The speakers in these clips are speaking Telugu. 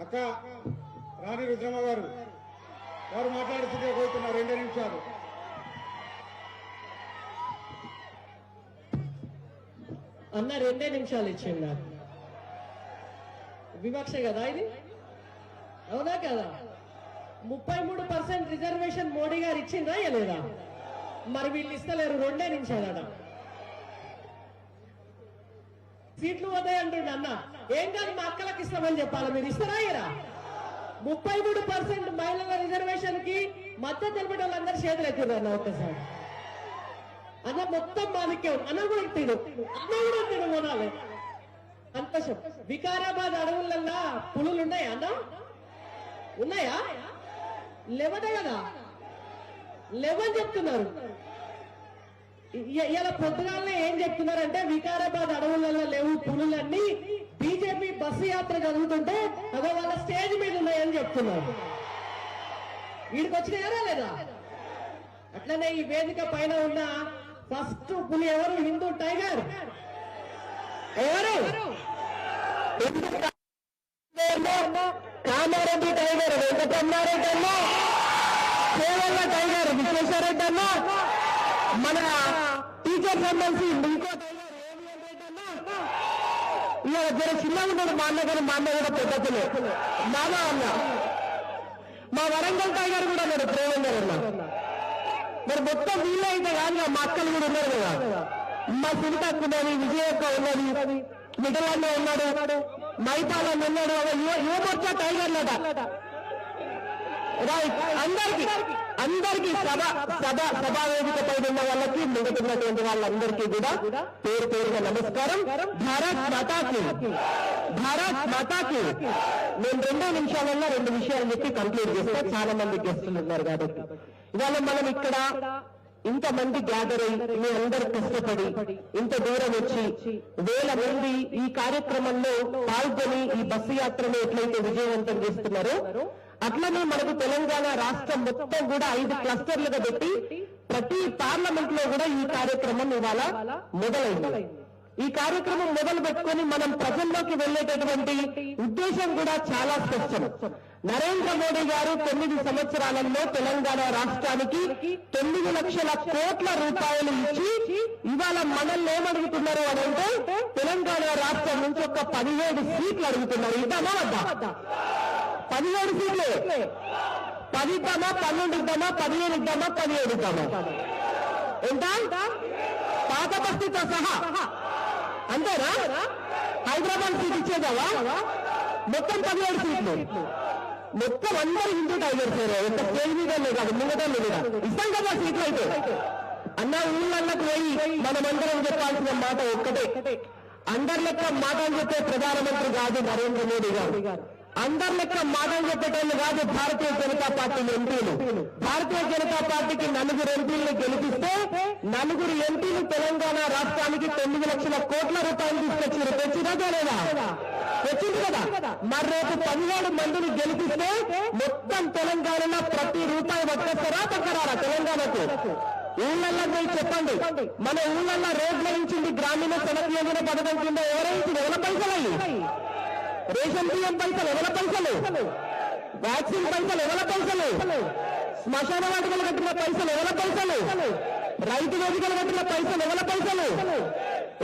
అక్క రాణి రుద్రమ్మ గారు. వారు మాట్లాడుతుంటే పోతున్నారు. రెండు నిమిషాలు. అన్న రెండే నిమిషాలు ఇచ్చింది నాకు. వివక్ష కదా ఇది? అవునా కదా? ముప్పై మూడు పర్సెంట్ రిజర్వేషన్ మోడీ గారు ఇచ్చిందా లేదా మరి వీళ్ళు ఇస్తలేరు. రెండే నిమిషాలట. సీట్లు పోతాయి అన్న. ఏం కాదు మా అక్కలకు ఇస్తామని చెప్పాలి? మీరు ఇస్తారా ఇరా ముప్పై మూడు పర్సెంట్ మహిళల రిజర్వేషన్కి మద్దతు తెలిపిన వాళ్ళందరూ చేతులు ఎత్తున్నారు అన్న ఒక్కసారి. అన్న మొత్తం మాదికే అన్న కూడా ఎత్తిడు అన్న కూడా ఎత్తిడు కొనాలి సంతోషం వికారాబాద్ అడవులల్లా పులులు ఉన్నాయా అన్న? ఉన్నాయా? లేవదే కదా? లేవని చెప్తున్నారు. ఇలా పొద్దుగాలనే ఏం చెప్తున్నారంటే వికారాబాద్ అడవులలో లేవు పులులన్నీ బీజేపీ బస్సు యాత్ర జరుగుతుంటే అదో వాళ్ళ స్టేజ్ మీద ఉన్నాయని చెప్తున్నారు. వీడికి వచ్చినాయా లేదా అట్లనే ఈ వేదిక పైన ఉన్న ఫస్ట్ పులి ఎవరు? హిందూ టైగర్. ఎవరు? కామారెడ్డి టైగర్ వెంకటమ్మారెడ్డి అన్న కేవల టైగర్ విశ్వేశ్వరరెడ్డి అన్న. మన టీచర్ ఎమ్మెల్సీ ఇంకో ఇలా జర చిన్నగా ఉన్నాడు మా అన్న గారు మా అన్న కూడా పెద్దతులే మామ అన్న. మా వరంగల్ టైగర్ కూడా ఉన్నాడు ప్రేమంగా అన్న. మరి మొత్తం వీళ్ళే అయితే కాదు మా అక్కలు కూడా ఉన్నారు కదా. మా సునీతక్క ఉన్నది విజయక్క ఉన్నది మిగలన్న ఉన్నాడు మైపాలన్న ఉన్నాడు. ఒక యువ యువమోర్చా టైగర్లట రైట్ అందరికి అందరికి సభ సభ సభా వేదిక ఉన్న వాళ్ళకి మిగుతున్నటువంటి వాళ్ళందరికీ కూడా పేరు పేరుగా నమస్కారం. భారత్ మాతాకి. భారత్ మాతాకి. నేను రెండో నిమిషాలలో రెండు విషయాలు చెప్పి కంప్లీట్ చేస్తే. చాలా మంది గెస్టులు ఉన్నారు కాబట్టి. ఇవాళ మనం ఇక్కడ ఇంత మంది గ్యాదర్ అయి మీ అందరు కష్టపడి ఇంత దూరం వచ్చి వేల మంది ఈ కార్యక్రమంలో పాల్గొని ఈ బస్సు యాత్రను ఎట్లయితే విజయవంతం చేస్తున్నారో అట్లనే మనకు తెలంగాణ రాష్ట్రం మొత్తం కూడా ఐదు క్లస్టర్లుగా పెట్టి ప్రతి పార్లమెంట్లో కూడా ఈ కార్యక్రమం ఇవాళ మొదలైంది. ఈ కార్యక్రమం మొదలు పెట్టుకొని మనం ప్రజల్లోకి వెళ్ళేటటువంటి ఉద్దేశం కూడా చాలా స్పష్టం. నరేంద్ర మోడీ గారు తొమ్మిది సంవత్సరాలలో తెలంగాణ రాష్ట్రానికి తొమ్మిది లక్షల కోట్ల రూపాయలు ఇచ్చి ఇవాళ మనల్ని ఏమడుగుతున్నారు అని అంటే తెలంగాణ రాష్ట్రం నుంచి ఒక పదిహేడు సీట్లు అడుగుతున్నారు. ఇద్దామా వద్దా? పదిహేడు సీట్లు. పది ఇద్దామా పన్నెండు ఇద్దామా పదిహేను ఇద్దామా పదిహేడు ఇద్దామా ఎంత? పాత బస్తీతో సహా. అంతేనా? హైదరాబాద్ సీట్ ఇచ్చేదావా మొత్తం పదిహేడు సీట్లు. మొత్తం అందరు హిందూ టైగర్స్ ఎంత స్టేజ్ మీద కాదు ముంగట లేదు ఇస్తాం కదా సీట్లు అయితే. అన్న ఊళ్ళన్నకు పోయి మనమందరం చెప్పాల్సిన మాట ఒక్కటే. అందరి లెక్క మాటలు చెప్పే ప్రధానమంత్రి కాదు నరేంద్ర మోడీ గారు. అందరి లెక్క మాటలు చెప్పేటోళ్ళు కాదు భారతీయ జనతా పార్టీ ఎంపీలు. భారతీయ జనతా పార్టీకి నలుగురు ఎంపీలను గెలిపిస్తే నలుగురు ఎంపీలు తెలంగాణ రాష్ట్రానికి తొమ్మిది లక్షల కోట్ల రూపాయలు తీసుకొచ్చారు. తెచ్చినదా లేదా? తెచ్చింది కదా. మరి రేపు పదిహేడు మందిని గెలిపిస్తే మొత్తం తెలంగాణలో ప్రతి రూపాయి పట్టుకొస్తారా పక్కరారా తెలంగాణకు? ఊళ్ళల్లో పోయి చెప్పండి. మన ఊళ్ళల్లో రోడ్లు వేయించింది గ్రామీణ సడక్ యోజన పథకం కింద ఎవరైంది? ఎవరి పైసలు అయ్యి రేషన్ బియ్యం పైసలు ఎవరి పైసలు వ్యాక్సిన్ పైసలు ఎవరి పైసలు శ్మశాన వాటికలు కట్టిన పైసలు ఎవరి పైసలు రైతు వేదికలు కట్టిన పైసలు ఎవరి పైసలు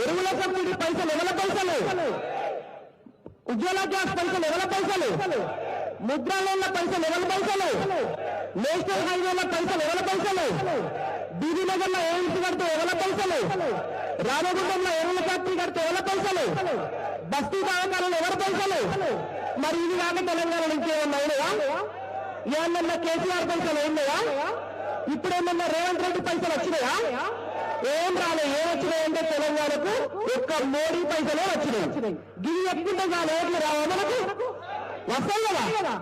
ఎరువుల సబ్సిడీ పైసలు ఎవరి పైసలు ఉజ్వల గ్యాస్ పైసలు ఎవరి పైసలు ముద్రా లోన్ల పైసలు ఎవరి పైసలు నేషనల్ హైవేల పైసలు ఎవరి పైసలు బీబీ నగర్లో ఎయిమ్స్ కడితే ఎవరి పైసలు రామగుండంలో ఎరువుల ఫ్యాక్టరీ కడితే ఎవరి పైసలు బస్తీ దవాఖానలో ఎవరి పైసలు? మరి ఇది కాక తెలంగాణలో ఇంకేమన్నా ఉన్నాయా? ఏమన్నా కేసీఆర్ పైసలు అయినవా ఇప్పుడు ఏమన్నా రేవంత్ రెడ్డి పైసలు వచ్చినాయా? ఏం రాలే ఏం వచ్చినాయంటే తెలంగాణకు ఒక్క మోడీ పైసలే వచ్చినాయి. గిరి ఎక్కుంటే చాలు ఓట్లు రావా మనకు? వస్తాయి కదా?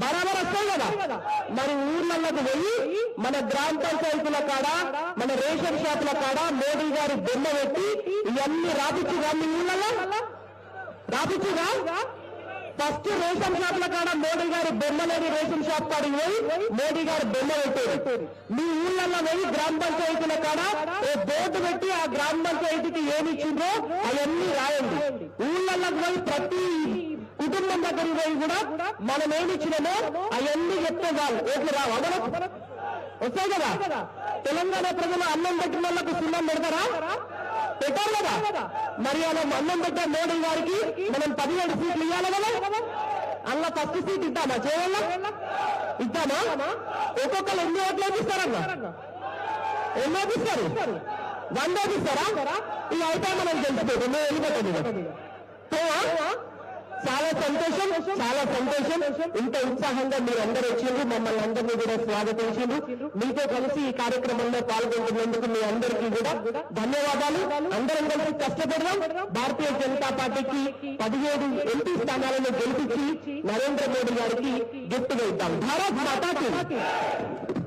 బరాబర్ వస్తాయి కదా? మరి ఊర్లలోకి పోయి మన గ్రామ పంచాయతీల కాడ మన రేషన్ షాపుల కాడ మోడీ గారి బొమ్మ పెట్టి ఇవన్నీ రాపించి కానీ ఊళ్ళలో రాపిచ్చుగా ఫస్ట్ రేషన్ ల కాడ మోడీ గారి బొమ్మలేని రేషన్ షాప్ కాడికి పోయి మోడీ గారి బొమ్మ పెట్టారు. మీ ఊళ్ళల్లో పోయి గ్రామ పంచాయతీల కాడ ఓ బోర్డు పెట్టి ఆ గ్రామ పంచాయతీకి ఏమి ఇచ్చిందో అవన్నీ రాయండి. ఊళ్ళల్లోకి పోయి ప్రతి కుటుంబం దగ్గరికి పోయి కూడా మనం ఏమి ఇచ్చినామో అవన్నీ చెప్తే వాళ్ళు ఓట్లు రావు? అదన వస్తాయి కదా? తెలంగాణ ప్రజలు అన్నం పెట్టిన వాళ్ళకు సున్నం పెడతారా? పెట్టారు కదా? మరి అలా మన్నం పెట్టే మోడీ గారికి మనం పదిహేడు సీట్లు ఇవ్వాలి కదా? అలా ఫస్ట్ సీట్ ఇద్దామా? చేయాలా? ఇద్దామా? ఒక్కొక్కరు ఎన్ని ఓట్లు వేపిస్తారన్నా ఎన్ని వేపిస్తారు? వంద వేపిస్తారా? ఇక అయితే మనం తెలిసిపోతుంది వెళ్ళిపోతుంది సంతోషం చాలా సంతోషం. ఇంత ఉత్సాహంగా మీరు అందరూ వచ్చిండ్రు మమ్మల్ని అందరినీ కూడా స్వాగతించిండ్రు. మీతో కలిసి ఈ కార్యక్రమంలో పాల్గొంటున్నందుకు మీ అందరికీ కూడా ధన్యవాదాలు. అందరం కలిసి కష్టపడదాం. భారతీయ జనతా పార్టీకి పదిహేడు ఎంపీ స్థానాలను గెలిపించి నరేంద్ర మోడీ గారికి గిఫ్ట్ ఇద్దాం. భారత్ మాతాకి.